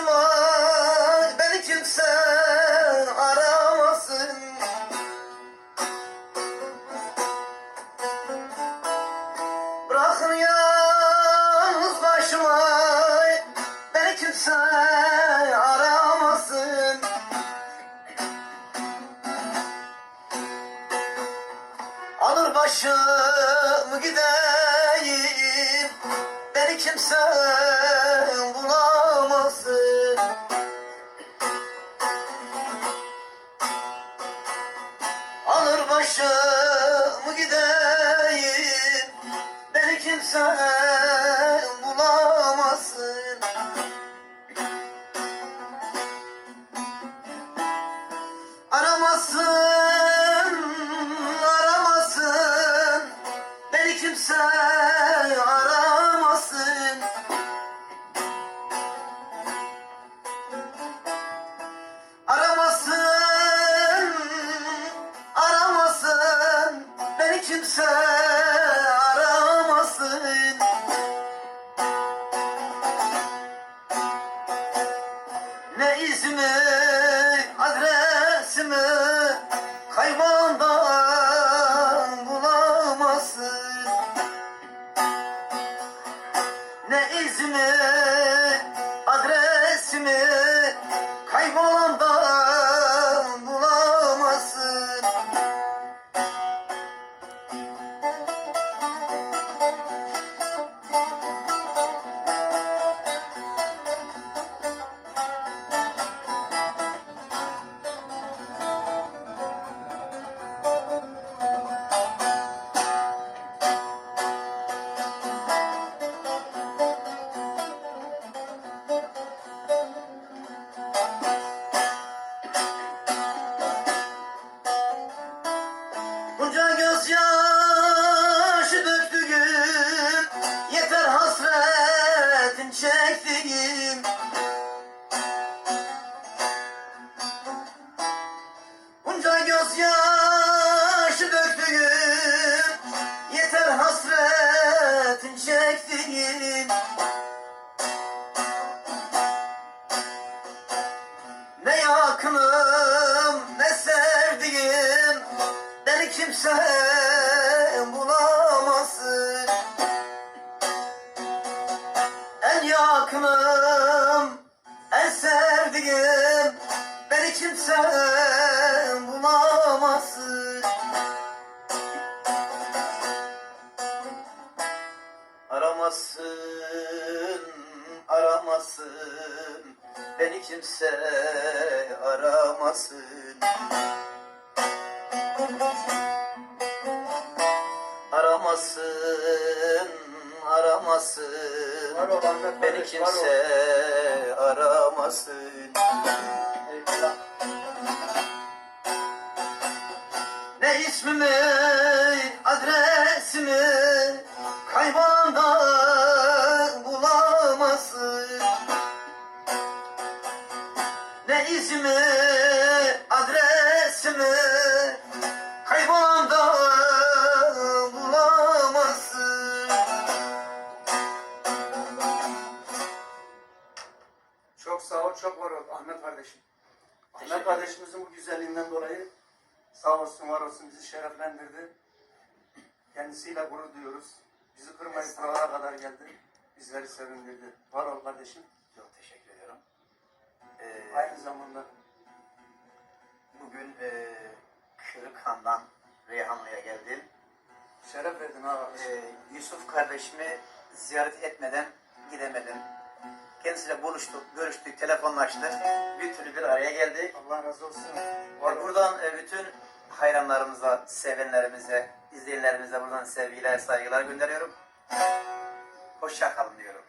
başıma beni kimse aramasın. Bırakın yalnız başıma beni kimse aramasın. Alır başımı gideyim beni kimse bulamaz. Alır başımı gideyim? Beni kimse bulamasın. Aramasın, Ne izimi, çektiğim. Bunca gözyaşı döktüğüm Yeter hasretin çektiğim. Ne yakınım ne sevdiğim Beni kimse Beni kimse bulamazsın Aramasın, aramasın. Beni kimse aramasın. Aramasın, aramasın. Beni kimse aramasın adresimi kaybolanda bulamazsın Ne izimi, adresimi kaybolanda bulamazsın Çok sağ ol, çok var ol Ahmet kardeşim. Ahmet kardeşimizin bu güzelliğinden dolayı sağ olsun, var olsun bizi şereflendirdi. Kendisiyle gurur duyuyoruz. Bizi kırmayıp buralara kadar geldi. Bizleri sevindirdi. Var ol kardeşim. Çok teşekkür ediyorum. Ee, Aynı zamanda bugün e, Kırıkhan'dan Reyhanlı'ya geldim. şeref verdin ha. Ee, Yusuf kardeşimi ziyaret etmeden gidemedim. Kendisiyle buluştuk, görüştük, telefonlaştık. Bir türlü bir araya geldik. Allah razı olsun. Var ol. buradan e, bütün hayranlarımıza, sevenlerimize, izleyenlerimize buradan sevgiler, saygılar gönderiyorum. Hoşça kalın diyorum.